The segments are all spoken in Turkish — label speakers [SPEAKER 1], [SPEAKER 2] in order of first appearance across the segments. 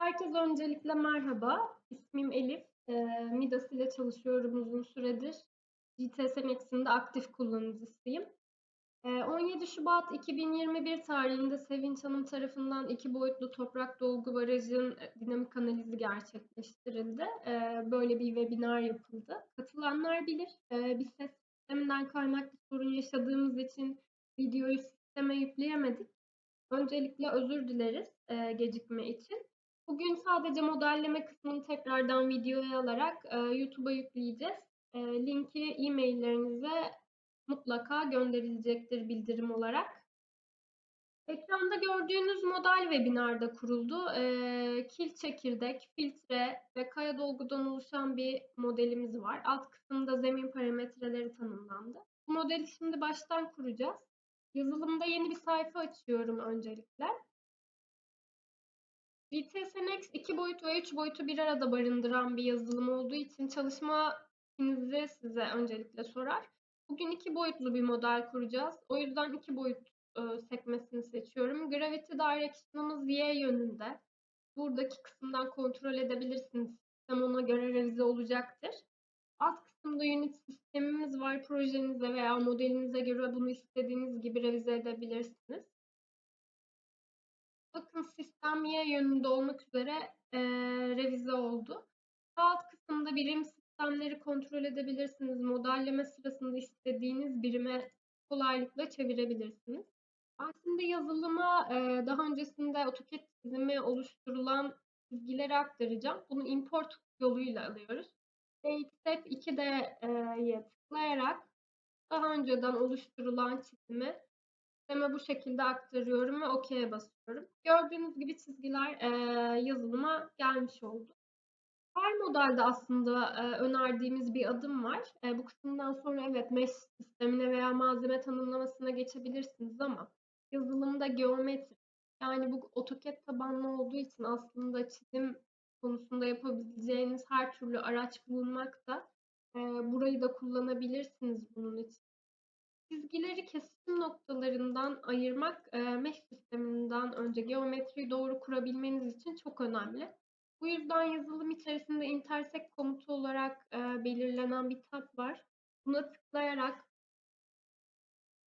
[SPEAKER 1] Herkese öncelikle merhaba. İsmim Elif. Eee, Midas ile çalışıyorum uzun süredir. GTS'nin de aktif kullanıcısıyım. Eee, 17 Şubat 2021 tarihinde Sevinç Hanım tarafından iki boyutlu toprak dolgu barajın dinamik analizi gerçekleştirildi. Eee, böyle bir webinar yapıldı. Katılanlar bilir. Bir ses sisteminden kaynaklı sorun yaşadığımız için videoyu sisteme yükleyemedik. Öncelikle özür dileriz eee, gecikme için. Bugün sadece modelleme kısmını tekrardan videoya alarak e, YouTube'a yükleyeceğiz. E, linki e-maillerinize mutlaka gönderilecektir bildirim olarak. Ekranda gördüğünüz model webinarda kuruldu. E, kil çekirdek, filtre ve kaya dolgudan oluşan bir modelimiz var. Alt kısımda zemin parametreleri tanımlandı. Bu modeli şimdi baştan kuracağız. Yazılımda yeni bir sayfa açıyorum öncelikle. VTS Next 2 boyut ve 3 boyutu bir arada barındıran bir yazılım olduğu için çalışma ikinizi size öncelikle sorar. Bugün iki boyutlu bir model kuracağız. O yüzden iki boyut e, sekmesini seçiyorum. Gravity Direction'ımız Y yönünde. Buradaki kısımdan kontrol edebilirsiniz. Sistem ona göre revize olacaktır. Alt kısımda unit sistemimiz var. Projenize veya modelinize göre bunu istediğiniz gibi revize edebilirsiniz. Bakın sistem Y yönünde olmak üzere e, revize oldu. alt kısımda birim sistemleri kontrol edebilirsiniz. Modelleme sırasında istediğiniz birime kolaylıkla çevirebilirsiniz. Şimdi yazılıma e, daha öncesinde AutoCAD çizimi oluşturulan çizgileri aktaracağım. Bunu import yoluyla alıyoruz. Date Step 2D'ye tıklayarak daha önceden oluşturulan çizimi sisteme bu şekilde aktarıyorum ve OK'ye basıyorum. Gördüğünüz gibi çizgiler e, yazılıma gelmiş oldu. Her modelde aslında e, önerdiğimiz bir adım var. E, bu kısımdan sonra evet mesh sistemine veya malzeme tanımlamasına geçebilirsiniz ama yazılımda geometri yani bu AutoCAD tabanlı olduğu için aslında çizim konusunda yapabileceğiniz her türlü araç bulunmakta. E, burayı da kullanabilirsiniz bunun için. Çizgileri kesim noktalarından ayırmak e, mesh sisteminden önce geometriyi doğru kurabilmeniz için çok önemli. Bu yüzden yazılım içerisinde intersect komutu olarak e, belirlenen bir tab var. Buna tıklayarak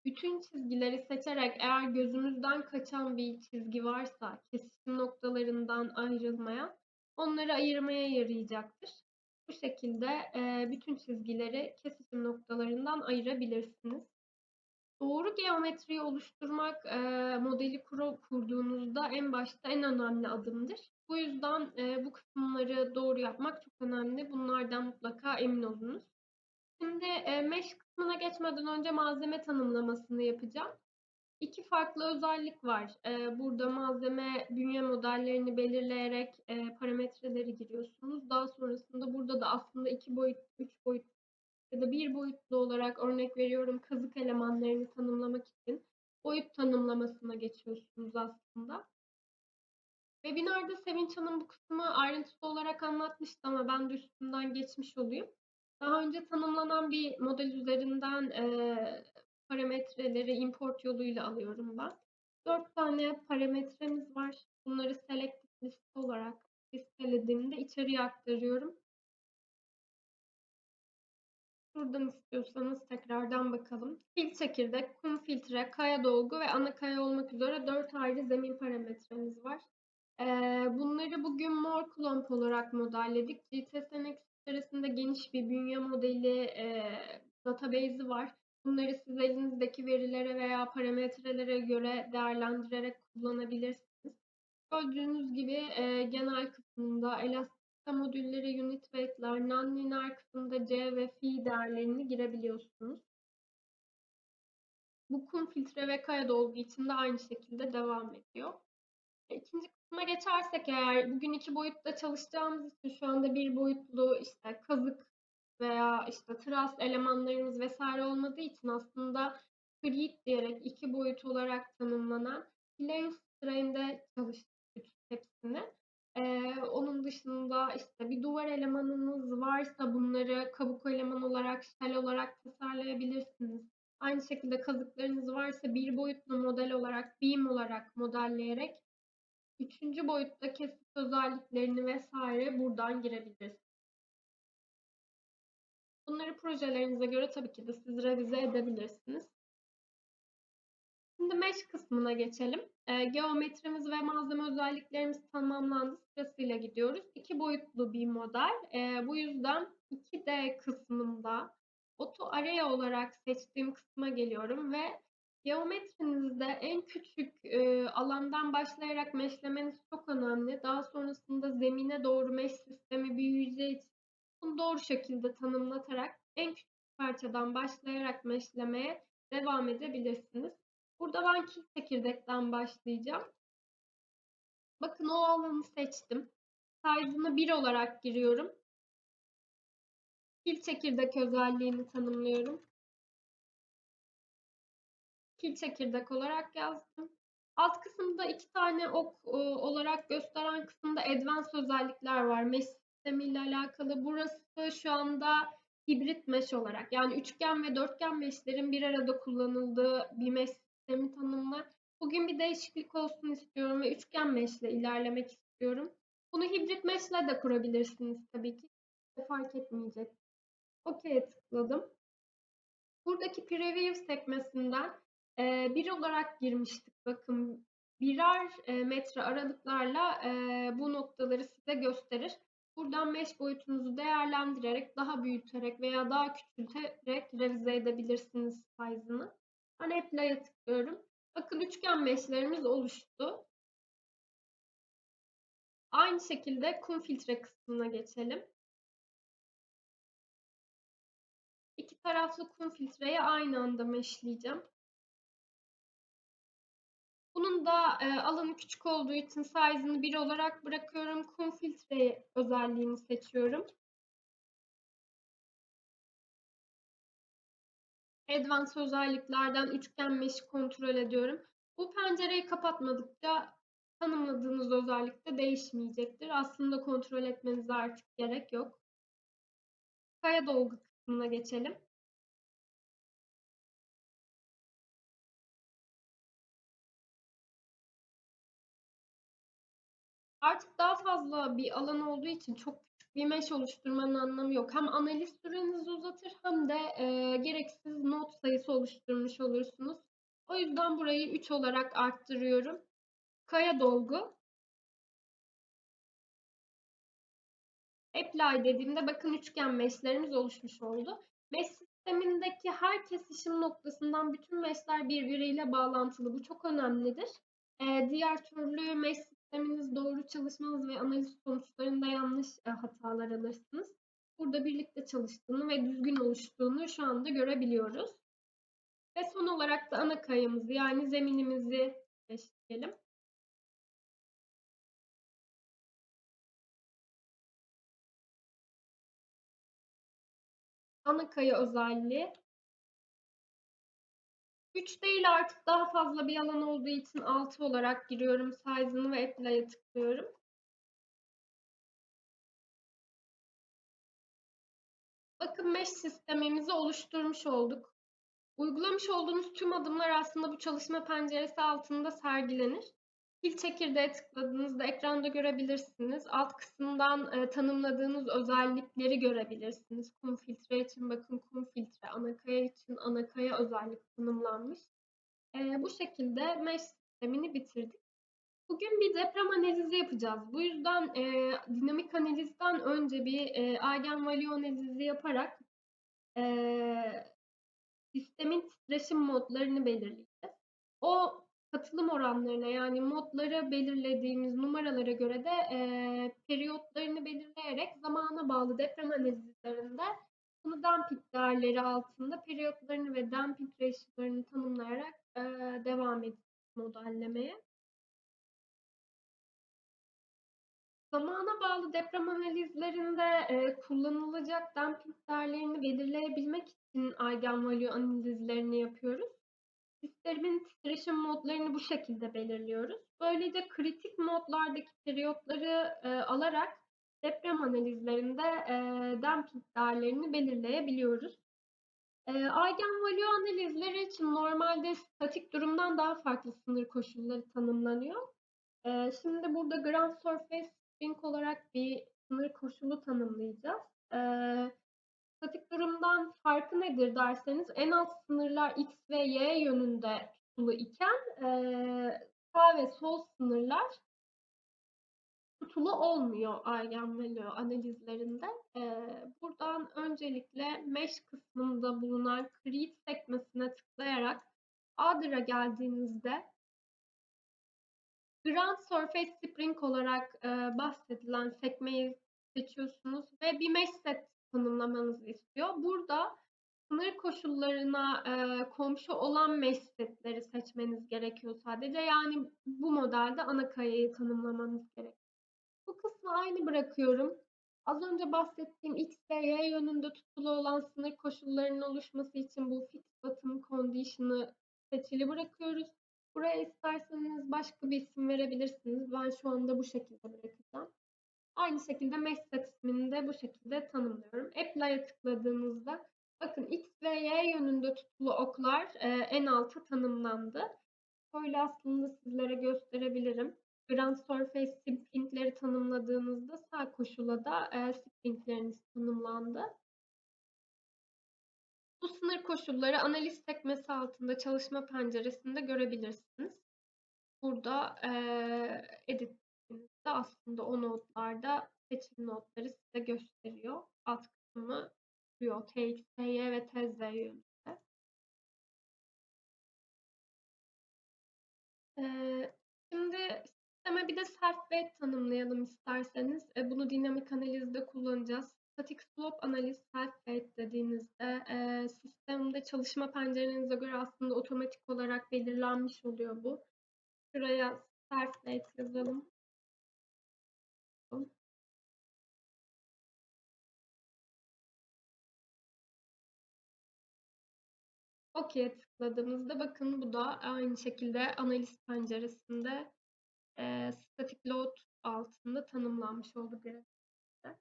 [SPEAKER 1] bütün çizgileri seçerek eğer gözünüzden kaçan bir çizgi varsa kesişim noktalarından ayrılmaya onları ayırmaya yarayacaktır. Bu şekilde e, bütün çizgileri kesişim noktalarından ayırabilirsiniz. Doğru geometriyi oluşturmak e, modeli kuru, kurduğunuzda en başta en önemli adımdır. Bu yüzden e, bu kısımları doğru yapmak çok önemli. Bunlardan mutlaka emin olunuz. Şimdi e, mesh kısmına geçmeden önce malzeme tanımlamasını yapacağım. İki farklı özellik var. E, burada malzeme bünye modellerini belirleyerek e, parametreleri giriyorsunuz. Daha sonrasında burada da aslında iki boyut, üç boyut ya da bir boyutlu olarak örnek veriyorum kazık elemanlarını tanımlamak için boyut tanımlamasına geçiyorsunuz aslında. Webinarda Sevinç Hanım bu kısmı ayrıntılı olarak anlatmıştı ama ben de üstünden geçmiş olayım. Daha önce tanımlanan bir model üzerinden e, parametreleri import yoluyla alıyorum ben. Dört tane parametremiz var. Bunları select liste olarak listelediğimde içeriye aktarıyorum. Buradan istiyorsanız tekrardan bakalım. Fil çekirdek, kum filtre, kaya dolgu ve ana kaya olmak üzere 4 ayrı zemin parametremiz var. Ee, bunları bugün mor klomp olarak modelledik. GTSNX içerisinde geniş bir bünye modeli e, database'i var. Bunları siz elinizdeki verilere veya parametrelere göre değerlendirerek kullanabilirsiniz. Gördüğünüz gibi e, genel kısmında elastik modülleri unit weight'ler, non-linear kısımda C ve Phi değerlerini girebiliyorsunuz. Bu kum filtre ve kaya dolgu için de aynı şekilde devam ediyor. E, ikinci kısma geçersek eğer bugün iki boyutta çalışacağımız için şu anda bir boyutlu işte kazık veya işte tras elemanlarımız vesaire olmadığı için aslında grid diyerek iki boyut olarak tanımlanan plane strain'de çalıştık hepsini. Ee, onun dışında işte bir duvar elemanınız varsa bunları kabuk eleman olarak, shell olarak tasarlayabilirsiniz. Aynı şekilde kazıklarınız varsa bir boyutlu model olarak, beam olarak modelleyerek Üçüncü boyutta kesit özelliklerini vesaire buradan girebilirsiniz. Bunları projelerinize göre tabii ki de siz revize edebilirsiniz. Şimdi mesh kısmına geçelim. E, geometrimiz ve malzeme özelliklerimiz tamamlandı. Sırasıyla gidiyoruz. İki boyutlu bir model. E, bu yüzden 2D kısmında Auto Array olarak seçtiğim kısma geliyorum ve geometrinizde en küçük e, alandan başlayarak meşlemeniz çok önemli. Daha sonrasında zemine doğru mesh sistemi büyüyeceği için bunu doğru şekilde tanımlatarak en küçük parçadan başlayarak meşlemeye devam edebilirsiniz. Burada ben kil çekirdekten başlayacağım. Bakın o alanı seçtim. Size'ını 1 olarak giriyorum. Kil çekirdek özelliğini tanımlıyorum. Kil çekirdek olarak yazdım. Alt kısımda iki tane ok e, olarak gösteren kısımda advanced özellikler var. Mesh sistemiyle alakalı. Burası şu anda hibrit mesh olarak yani üçgen ve dörtgen meshlerin bir arada kullanıldığı bir mesh sistemi tanımlar. Bugün bir değişiklik olsun istiyorum ve üçgen mesh ile ilerlemek istiyorum. Bunu hibrit mesh ile de kurabilirsiniz tabii ki. Fark etmeyecek. OK'ye tıkladım. Buradaki preview sekmesinden e, bir olarak girmiştik. Bakın birer e, metre aralıklarla e, bu noktaları size gösterir. Buradan mesh boyutunuzu değerlendirerek, daha büyüterek veya daha küçülterek revize edebilirsiniz size'ını. Ben apply'a tıklıyorum. Bakın üçgen meshlerimiz oluştu. Aynı şekilde kum filtre kısmına geçelim. İki taraflı kum filtreyi aynı anda meshleyeceğim. Bunun da e, alanı küçük olduğu için size'ını 1 olarak bırakıyorum. Kum filtre özelliğini seçiyorum. Advanced özelliklerden üçgen mesh'i kontrol ediyorum. Bu pencereyi kapatmadıkça tanımladığınız özellik de değişmeyecektir. Aslında kontrol etmenize artık gerek yok. Kaya dolgu kısmına geçelim. Artık daha fazla bir alan olduğu için çok bir mesh oluşturmanın anlamı yok. Hem analiz sürenizi uzatır hem de e, gereksiz not sayısı oluşturmuş olursunuz. O yüzden burayı 3 olarak arttırıyorum. Kaya dolgu. Apply dediğimde bakın üçgen meshlerimiz oluşmuş oldu. Mesh sistemindeki her kesişim noktasından bütün meshler birbiriyle bağlantılı. Bu çok önemlidir. Ee, diğer türlü mesh sisteminiz doğru çalışmaz ve analiz sonuçlarında yanlış e, hatalar alırsınız. Burada birlikte çalıştığını ve düzgün oluştuğunu şu anda görebiliyoruz. Ve son olarak da ana kayamızı yani zeminimizi seçelim. Ana kaya özelliği 3 değil artık daha fazla bir alan olduğu için 6 olarak giriyorum. Size'ını ve Apply'a tıklıyorum. Bakın mesh sistemimizi oluşturmuş olduk. Uygulamış olduğunuz tüm adımlar aslında bu çalışma penceresi altında sergilenir. Pil çekirdeğe tıkladığınızda ekranda görebilirsiniz. Alt kısımdan e, tanımladığınız özellikleri görebilirsiniz. Kum filtre için bakın kum filtre, anakaya için anakaya özellik tanımlanmış. E, bu şekilde mesh sistemini bitirdik. Bugün bir deprem analizi yapacağız. Bu yüzden e, dinamik analizden önce bir e, eigenvalue analizi yaparak e, sistemin titreşim modlarını belirleyeceğiz. O katılım oranlarına yani modları belirlediğimiz numaralara göre de e, periyotlarını belirleyerek zamana bağlı deprem analizlerinde bunu damping değerleri altında periyotlarını ve damping ratio'larını tanımlayarak e, devam edeceğiz modellemeye. Zamana bağlı deprem analizlerinde e, kullanılacak damping değerlerini belirleyebilmek için eigenvalue analizlerini yapıyoruz. Sistemin titreşim modlarını bu şekilde belirliyoruz. Böylece kritik modlardaki periyotları e, alarak deprem analizlerinde e, damping değerlerini belirleyebiliyoruz. E, eigenvalue analizleri için normalde statik durumdan daha farklı sınır koşulları tanımlanıyor. Eee, şimdi burada Ground Surface String olarak bir sınır koşulu tanımlayacağız. Eee, statik durumdan farkı nedir derseniz en alt sınırlar x ve y yönünde tutulu iken sağ ve sol sınırlar tutulu olmuyor eigenvalue analizlerinde. Eee, buradan öncelikle mesh kısmında bulunan create sekmesine tıklayarak Other'a geldiğinizde Ground Surface Spring olarak e, bahsedilen sekmeyi seçiyorsunuz ve bir mesh set tanımlamanızı istiyor. Burada sınır koşullarına e, komşu olan mesh setleri seçmeniz gerekiyor sadece. Yani bu modelde ana kayayı tanımlamanız gerekiyor. Bu kısmı aynı bırakıyorum. Az önce bahsettiğim x ve y yönünde tutulu olan sınır koşullarının oluşması için bu fit bottom condition'ı seçili bırakıyoruz. Buraya isterseniz başka bir isim verebilirsiniz. Ben şu anda bu şekilde bırakacağım. Aynı şekilde mesh set ismini bu şekilde tanımlıyorum. Apply'a tıkladığınızda bakın x ve y yönünde tutulu oklar e, en alta tanımlandı. Böyle aslında sizlere gösterebilirim. Grand Surface Spring'leri tanımladığınızda sağ koşula da e, Spring'leriniz tanımlandı. Bu sınır koşulları analiz sekmesi altında çalışma penceresinde görebilirsiniz. Burada e, edit aslında o notlarda seçili notları size gösteriyor. Alt kısmı diyor TX, TY ve TZ yönünde. Ee, şimdi sisteme bir de self-weight tanımlayalım isterseniz. E, bunu dinamik analizde kullanacağız. Static slope analiz self-weight dediğinizde e, sistemde çalışma pencerenize göre aslında otomatik olarak belirlenmiş oluyor bu. Şuraya self-weight yazalım. OK'ye tıkladığımızda bakın bu da aynı şekilde analiz penceresinde e, static load altında tanımlanmış oldu grafikte.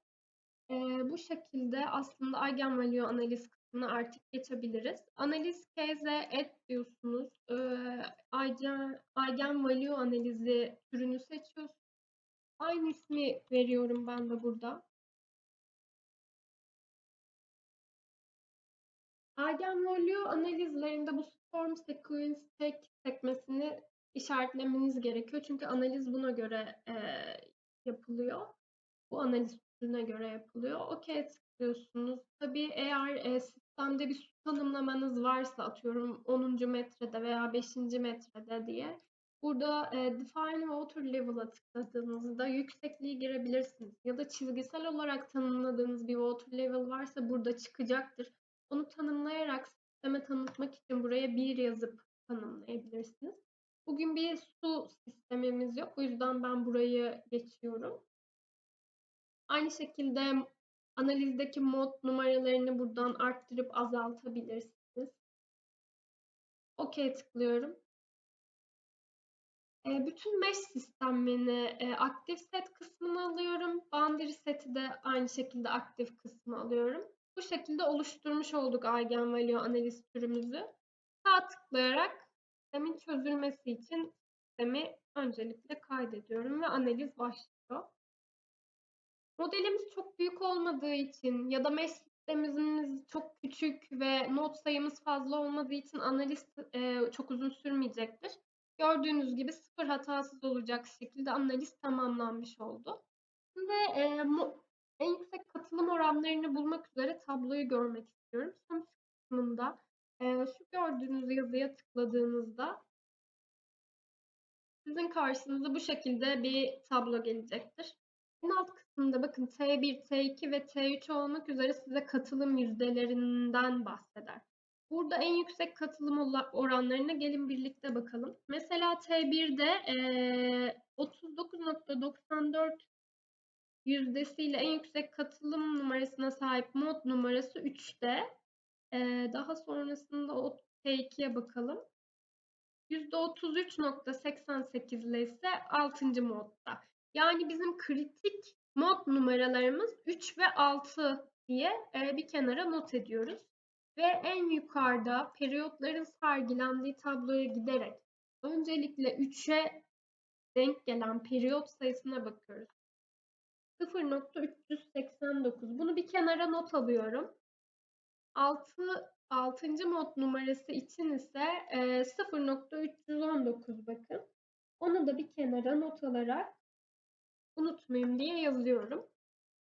[SPEAKER 1] E, bu şekilde aslında eigenvalue analiz kısmına artık geçebiliriz. Analiz case add diyorsunuz. E, eigen, eigenvalue analizi türünü seçiyorsunuz. Aynı ismi veriyorum ben de burada. Eigenvalue analizlerinde bu storm sequence tek sekmesini işaretlemeniz gerekiyor. Çünkü analiz buna göre e, yapılıyor. Bu analiz türüne göre yapılıyor. OK tıklıyorsunuz. Tabii eğer e, sistemde bir su tanımlamanız varsa atıyorum 10. metrede veya 5. metrede diye burada e, Define Water Level'a tıkladığınızda yüksekliği girebilirsiniz. Ya da çizgisel olarak tanımladığınız bir water level varsa burada çıkacaktır. Onu tanımlayarak sisteme tanıtmak için buraya bir yazıp tanımlayabilirsiniz. Bugün bir su sistemimiz yok. O yüzden ben burayı geçiyorum. Aynı şekilde analizdeki mod numaralarını buradan arttırıp azaltabilirsiniz. OK tıklıyorum. Bütün mesh sistemini aktif set kısmına alıyorum. Boundary seti de aynı şekilde aktif kısmı alıyorum. Bu şekilde oluşturmuş olduk eigenvalue analiz türümüzü. Sağ tıklayarak sistemin çözülmesi için sistemi öncelikle kaydediyorum ve analiz başlıyor. Modelimiz çok büyük olmadığı için ya da mesh sistemimiz çok küçük ve not sayımız fazla olmadığı için analiz çok uzun sürmeyecektir. Gördüğünüz gibi sıfır hatasız olacak şekilde analiz tamamlanmış oldu. Şimdi e, en yüksek katılım oranlarını bulmak üzere tabloyu görmek istiyorum. Sonuç kısmında e, şu gördüğünüz yazıya tıkladığınızda sizin karşınıza bu şekilde bir tablo gelecektir. En alt kısmında bakın T1, T2 ve T3 olmak üzere size katılım yüzdelerinden bahseder. Burada en yüksek katılım oranlarına gelin birlikte bakalım. Mesela T1'de e, 39.94 yüzdesiyle en yüksek katılım numarasına sahip mod numarası 3'te. Ee, daha sonrasında o T2'ye bakalım. %33.88 ile ise 6. modda. Yani bizim kritik mod numaralarımız 3 ve 6 diye e, bir kenara not ediyoruz. Ve en yukarıda periyotların sergilendiği tabloya giderek öncelikle 3'e denk gelen periyot sayısına bakıyoruz. 0.389. Bunu bir kenara not alıyorum. 6 6. mod numarası için ise e, 0.319 bakın. Onu da bir kenara not alarak unutmayayım diye yazıyorum.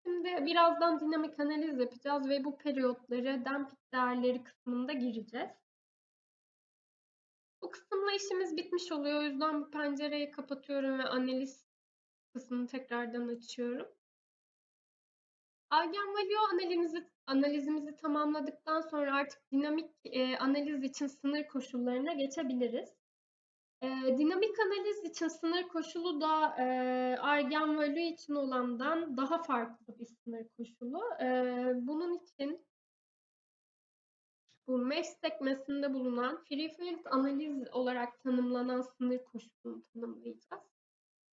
[SPEAKER 1] Şimdi birazdan dinamik analiz yapacağız ve bu periyotları damping değerleri kısmında gireceğiz. Bu kısımla işimiz bitmiş oluyor. O yüzden bu pencereyi kapatıyorum ve analiz kısmını tekrardan açıyorum. Eigenvalue analizimizi, analizimizi tamamladıktan sonra artık dinamik e, analiz için sınır koşullarına geçebiliriz. E, dinamik analiz için sınır koşulu da e, eigenvalue için olandan daha farklı bir sınır koşulu. E, bunun için bu mesh sekmesinde bulunan free field analiz olarak tanımlanan sınır koşulunu tanımlayacağız.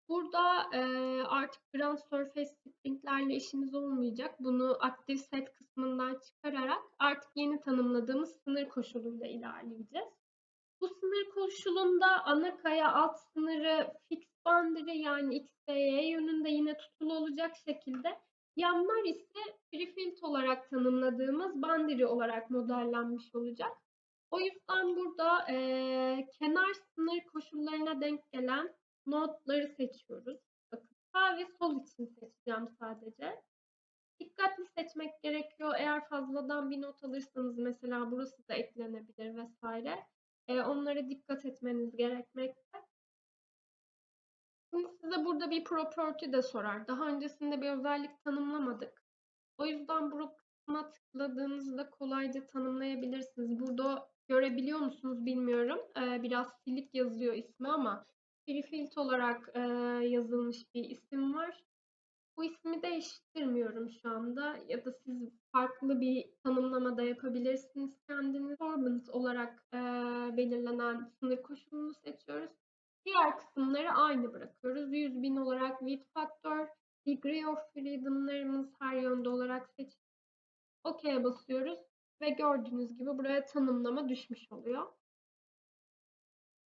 [SPEAKER 1] Burada e, artık ground surface stringlerle işimiz olmayacak. Bunu active set kısmından çıkararak artık yeni tanımladığımız sınır koşuluyla ilerleyeceğiz. Bu sınır koşulunda ana kaya alt sınırı fix boundary yani x ve yönünde yine tutulu olacak şekilde yanlar ise free field olarak tanımladığımız boundary olarak modellenmiş olacak. O yüzden burada e, kenar sınır koşullarına denk gelen notları seçiyoruz. Bakın sağ ve sol için seçeceğim sadece. Dikkatli seçmek gerekiyor. Eğer fazladan bir not alırsanız mesela burası da eklenebilir vesaire. E, onlara dikkat etmeniz gerekmekte. Şimdi size burada bir property de sorar. Daha öncesinde bir özellik tanımlamadık. O yüzden bu kısma tıkladığınızda kolayca tanımlayabilirsiniz. Burada görebiliyor musunuz bilmiyorum. Ee, biraz silik yazıyor ismi ama prefilt olarak e, yazılmış bir isim var. Bu ismi değiştirmiyorum şu anda ya da siz farklı bir tanımlama da yapabilirsiniz kendiniz. Performance olarak e, belirlenen sınır koşulunu seçiyoruz. Diğer kısımları aynı bırakıyoruz. 100 bin olarak width factor, degree of freedom'larımız her yönde olarak seçiyoruz. OK'ye basıyoruz ve gördüğünüz gibi buraya tanımlama düşmüş oluyor.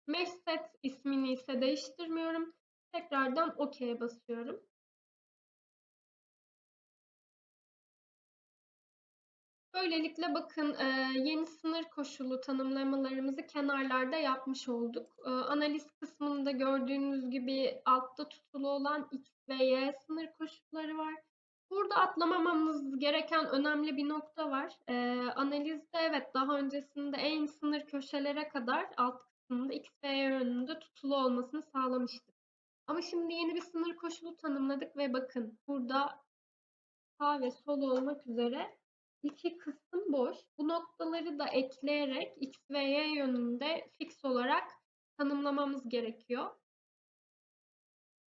[SPEAKER 1] Mesh set ismini ise değiştirmiyorum. Tekrardan OK'ye basıyorum. Böylelikle bakın yeni sınır koşulu tanımlamalarımızı kenarlarda yapmış olduk. Analiz kısmında gördüğünüz gibi altta tutulu olan X ve Y sınır koşulları var. Burada atlamamamız gereken önemli bir nokta var. Analizde evet daha öncesinde en sınır köşelere kadar alt kısmında X ve Y yönünde tutulu olmasını sağlamıştık. Ama şimdi yeni bir sınır koşulu tanımladık ve bakın burada sağ ve sol olmak üzere iki kısım boş. Bu noktaları da ekleyerek x ve y yönünde fix olarak tanımlamamız gerekiyor.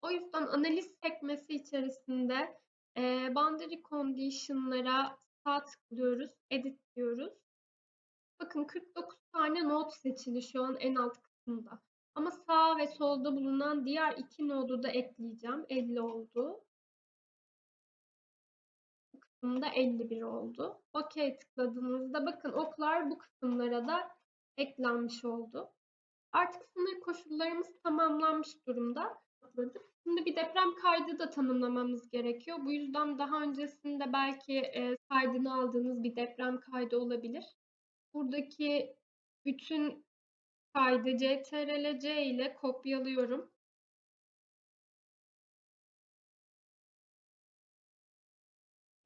[SPEAKER 1] O yüzden analiz sekmesi içerisinde e, boundary condition'lara sağ tıklıyoruz, edit diyoruz. Bakın 49 tane node seçili şu an en alt kısımda. Ama sağ ve solda bulunan diğer iki nodu da ekleyeceğim. 50 oldu kısmında 51 oldu. OK tıkladığınızda bakın oklar bu kısımlara da eklenmiş oldu. Artık sınır koşullarımız tamamlanmış durumda. Şimdi bir deprem kaydı da tanımlamamız gerekiyor. Bu yüzden daha öncesinde belki e, kaydını aldığınız bir deprem kaydı olabilir. Buradaki bütün kaydı CTRL-C ile kopyalıyorum.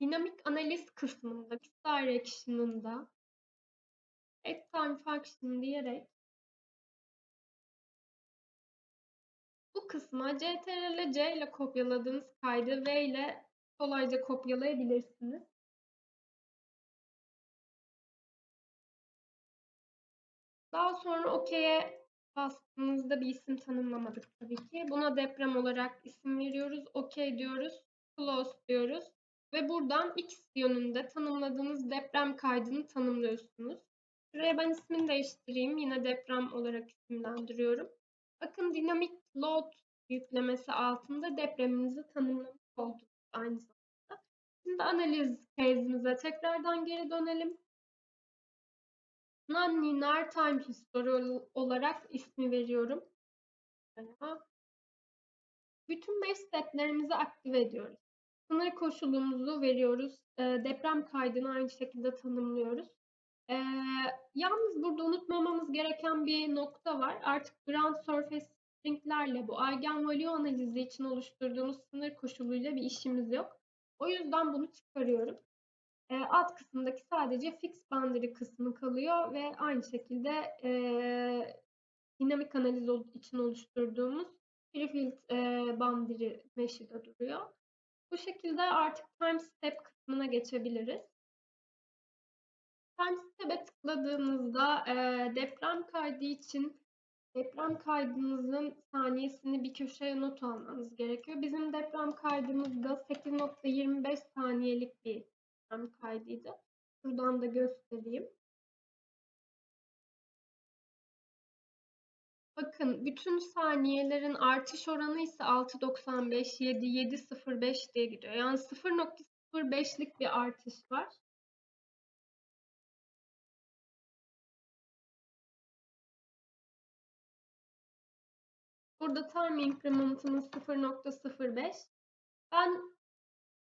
[SPEAKER 1] Dinamik analiz kısmında direction'ında add time function diyerek bu kısma ctrl c ile kopyaladığınız kaydı v ile kolayca kopyalayabilirsiniz. Daha sonra OK'ye bastığınızda bir isim tanımlamadık tabii ki. Buna deprem olarak isim veriyoruz. OK diyoruz. Close diyoruz. Ve buradan X yönünde tanımladığınız deprem kaydını tanımlıyorsunuz. Şuraya ben ismini değiştireyim. Yine deprem olarak isimlendiriyorum. Bakın dinamik load yüklemesi altında depreminizi tanımlamış olduk aynı zamanda. Şimdi analiz case'imize tekrardan geri dönelim. Non-linear time history olarak ismi veriyorum. bütün mesh steplerimizi aktive ediyoruz. Sınır koşulumuzu veriyoruz. E, deprem kaydını aynı şekilde tanımlıyoruz. E, yalnız burada unutmamamız gereken bir nokta var. Artık ground surface stringlerle bu eigenvalue analizi için oluşturduğumuz sınır koşuluyla bir işimiz yok. O yüzden bunu çıkarıyorum. E, alt kısımdaki sadece fix boundary kısmı kalıyor ve aynı şekilde e, dinamik analiz için oluşturduğumuz prefield e, boundary mesh'i de duruyor. Bu şekilde artık time step kısmına geçebiliriz. Time step'e tıkladığınızda e, deprem kaydı için deprem kaydınızın saniyesini bir köşeye not almanız gerekiyor. Bizim deprem kaydımızda 8.25 saniyelik bir deprem kaydıydı. Buradan da göstereyim. Bakın bütün saniyelerin artış oranı ise 6.95, 7, 7.05 diye gidiyor. Yani 0.05'lik bir artış var. Burada time increment'ımız 0.05. Ben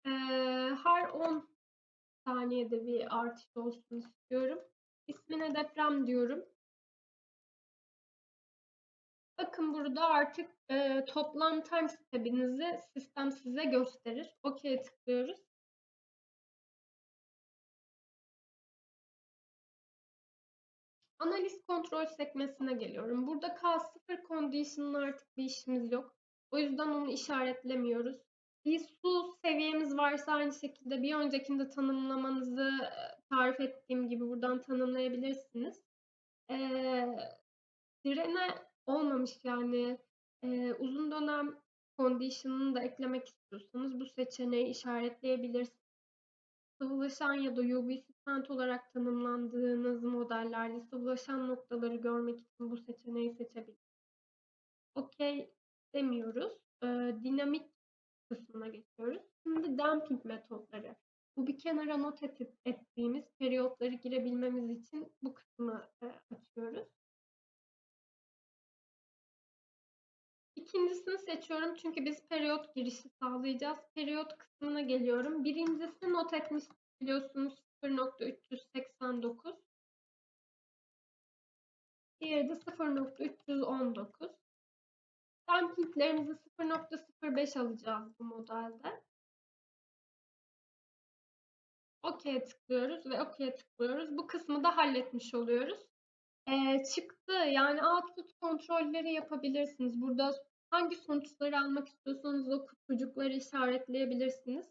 [SPEAKER 1] e, her 10 saniyede bir artış olsun istiyorum. İsmine deprem diyorum. Bakın burada artık e, toplam time step'inizi sistem size gösterir. OK'ye tıklıyoruz. Analiz kontrol sekmesine geliyorum. Burada K0 condition'ın artık bir işimiz yok. O yüzden onu işaretlemiyoruz. Bir su seviyemiz varsa aynı şekilde bir öncekinde tanımlamanızı tarif ettiğim gibi buradan tanımlayabilirsiniz. Ee, direne olmamış yani e, uzun dönem condition'ını da eklemek istiyorsanız bu seçeneği işaretleyebilirsiniz. Sıvılaşan ya da UV stent olarak tanımlandığınız modellerde sıvılaşan noktaları görmek için bu seçeneği seçebilirsiniz. OK demiyoruz. E, dinamik kısmına geçiyoruz. Şimdi damping metotları. Bu bir kenara not ettiğimiz periyotları girebilmemiz için bu kısmı e, açıyoruz. İkincisini seçiyorum çünkü biz periyot girişi sağlayacağız. Periyot kısmına geliyorum. Birincisi not etmiş biliyorsunuz 0.389. Diğeri de 0.319. Dampinglerimizi 0.05 alacağız bu modelde. OK'ye tıklıyoruz ve OK'ye tıklıyoruz. Bu kısmı da halletmiş oluyoruz. Ee, çıktı yani output kontrolleri yapabilirsiniz. Burada hangi sonuçları almak istiyorsanız o kutucukları işaretleyebilirsiniz.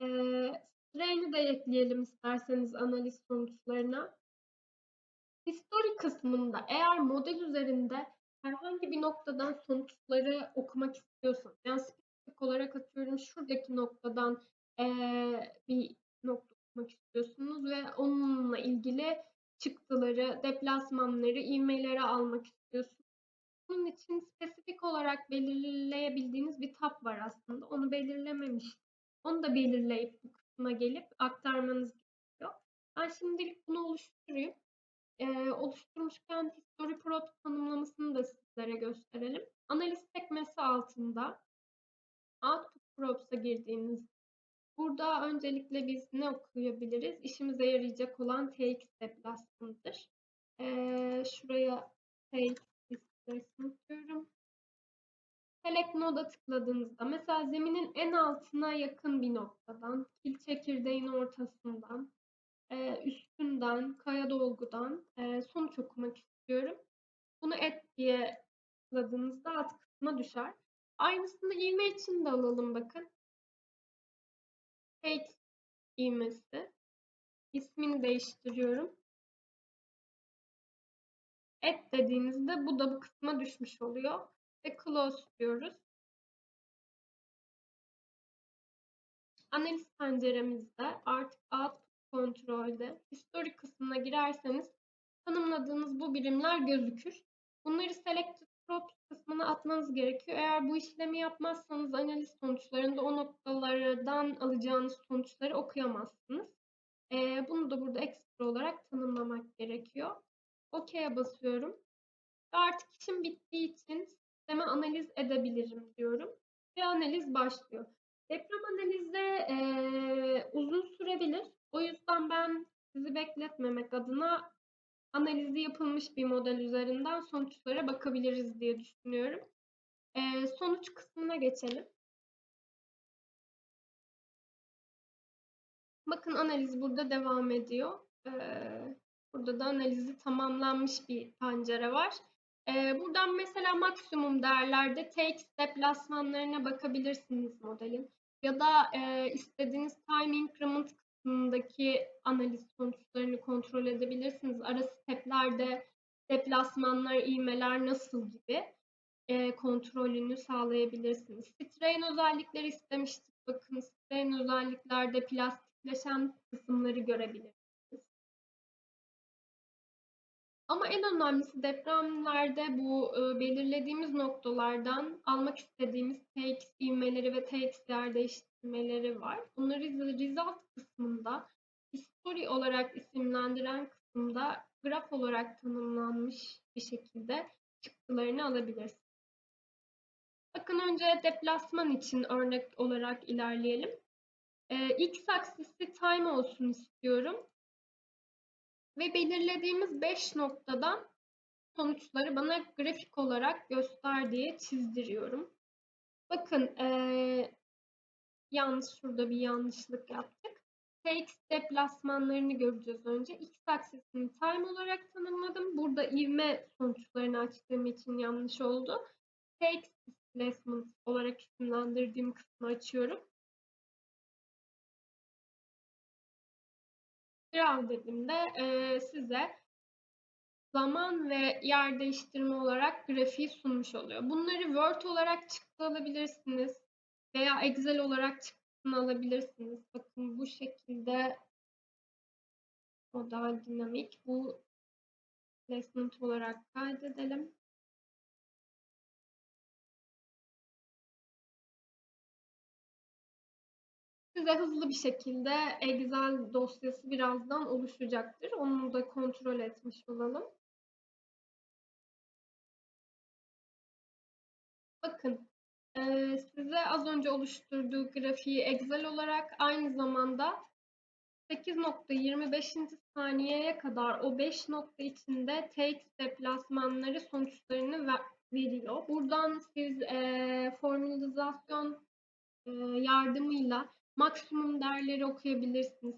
[SPEAKER 1] Ee, strain'i de ekleyelim isterseniz analiz sonuçlarına. History kısmında eğer model üzerinde herhangi bir noktadan sonuçları okumak istiyorsanız, yani spesifik olarak atıyorum şuradaki noktadan e, bir nokta okumak istiyorsunuz ve onunla ilgili çıktıları, deplasmanları, ivmeleri almak istiyorsunuz. Bunun için spesifik olarak belirleyebildiğiniz bir tab var aslında. Onu belirlememiş. Onu da belirleyip bu kısma gelip aktarmanız gerekiyor. Ben şimdilik bunu oluşturayım. Ee, oluşturmuşken History Prop tanımlamasını da sizlere gösterelim. Analiz sekmesi altında Output Props'a girdiğiniz burada öncelikle biz ne okuyabiliriz? İşimize yarayacak olan TX deplasmanıdır. Ee, şuraya TX listesini tutuyorum. Select Node'a tıkladığınızda mesela zeminin en altına yakın bir noktadan, kil çekirdeğin ortasından, üstünden, kaya dolgudan sonuç okumak istiyorum. Bunu et diye tıkladığınızda alt kısma düşer. Aynısını ivme için de alalım bakın. Take ivmesi. İsmini değiştiriyorum. Et dediğinizde bu da bu kısma düşmüş oluyor. Ve close diyoruz. Analiz penceremizde artık output kontrolde history kısmına girerseniz tanımladığınız bu birimler gözükür. Bunları selected props kısmına atmanız gerekiyor. Eğer bu işlemi yapmazsanız analiz sonuçlarında o noktalardan alacağınız sonuçları okuyamazsınız. Ee, bunu da burada ekstra olarak tanımlamak gerekiyor. OK'ye basıyorum. Ve artık işim bittiği için sisteme analiz edebilirim diyorum. ve analiz başlıyor. Deprem analizde e, uzun sürebilir. O yüzden ben sizi bekletmemek adına analizi yapılmış bir model üzerinden sonuçlara bakabiliriz diye düşünüyorum. E, sonuç kısmına geçelim. Bakın analiz burada devam ediyor. Ee, burada da analizi tamamlanmış bir pencere var. Ee, buradan mesela maksimum değerlerde TX deplasmanlarına bakabilirsiniz modelin. Ya da e, istediğiniz time increment kısmındaki analiz sonuçlarını kontrol edebilirsiniz. Ara steplerde deplasmanlar, ivmeler nasıl gibi e, kontrolünü sağlayabilirsiniz. Strain özellikleri istemiştik. Bakın strain özelliklerde plastikleşen kısımları görebilirsiniz. Ama en önemlisi depremlerde bu e, belirlediğimiz noktalardan almak istediğimiz TX ivmeleri ve TX değer değiştirmeleri var. Bunları result kısmında history olarak isimlendiren kısımda graf olarak tanımlanmış bir şekilde çıktılarını alabilirsiniz. Bakın önce deplasman için örnek olarak ilerleyelim. Ee, X aksisi time olsun istiyorum. Ve belirlediğimiz 5 noktadan sonuçları bana grafik olarak göster diye çizdiriyorum. Bakın ee, yalnız şurada bir yanlışlık yaptık. TX deplasmanlarını göreceğiz önce. X aksisini time olarak tanımladım. Burada ivme sonuçlarını açtığım için yanlış oldu. TX displacement olarak isimlendirdiğim kısmı açıyorum. Grav dediğimde e, size zaman ve yer değiştirme olarak grafiği sunmuş oluyor. Bunları Word olarak çıktı alabilirsiniz veya Excel olarak çıktısını alabilirsiniz. Bakın bu şekilde model dinamik. Bu placement olarak kaydedelim. Size hızlı bir şekilde Excel dosyası birazdan oluşacaktır. Onu da kontrol etmiş olalım. Bakın size az önce oluşturduğu grafiği Excel olarak aynı zamanda 8.25. saniyeye kadar o 5 nokta içinde TX deplasmanları sonuçlarını veriyor. Buradan siz e, formülizasyon e, yardımıyla maksimum değerleri okuyabilirsiniz.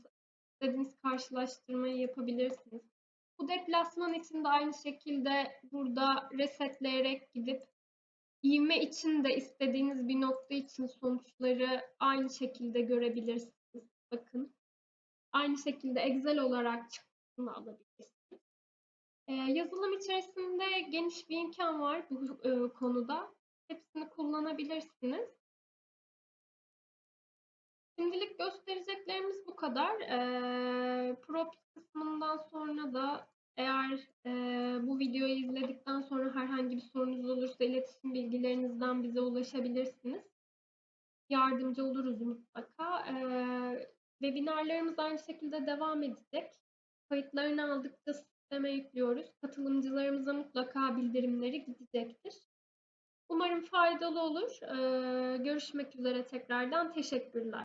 [SPEAKER 1] İstediğiniz karşılaştırmayı yapabilirsiniz. Bu deplasman için de aynı şekilde burada resetleyerek gidip ivme için de istediğiniz bir nokta için sonuçları aynı şekilde görebilirsiniz. Bakın. Aynı şekilde Excel olarak çıktığını alabilirsiniz. Ee, yazılım içerisinde geniş bir imkan var bu e, konuda. Hepsini kullanabilirsiniz. Şimdilik göstereceklerimiz bu kadar. E, props kısmından sonra da eğer e, bu videoyu izledikten sonra herhangi bir sorunuz olursa iletişim bilgilerinizden bize ulaşabilirsiniz. Yardımcı oluruz mutlaka. E, webinarlarımız aynı şekilde devam edecek. Kayıtlarını aldıkça sisteme yüklüyoruz. Katılımcılarımıza mutlaka bildirimleri gidecektir. Umarım faydalı olur. Ee, görüşmek üzere tekrardan. Teşekkürler.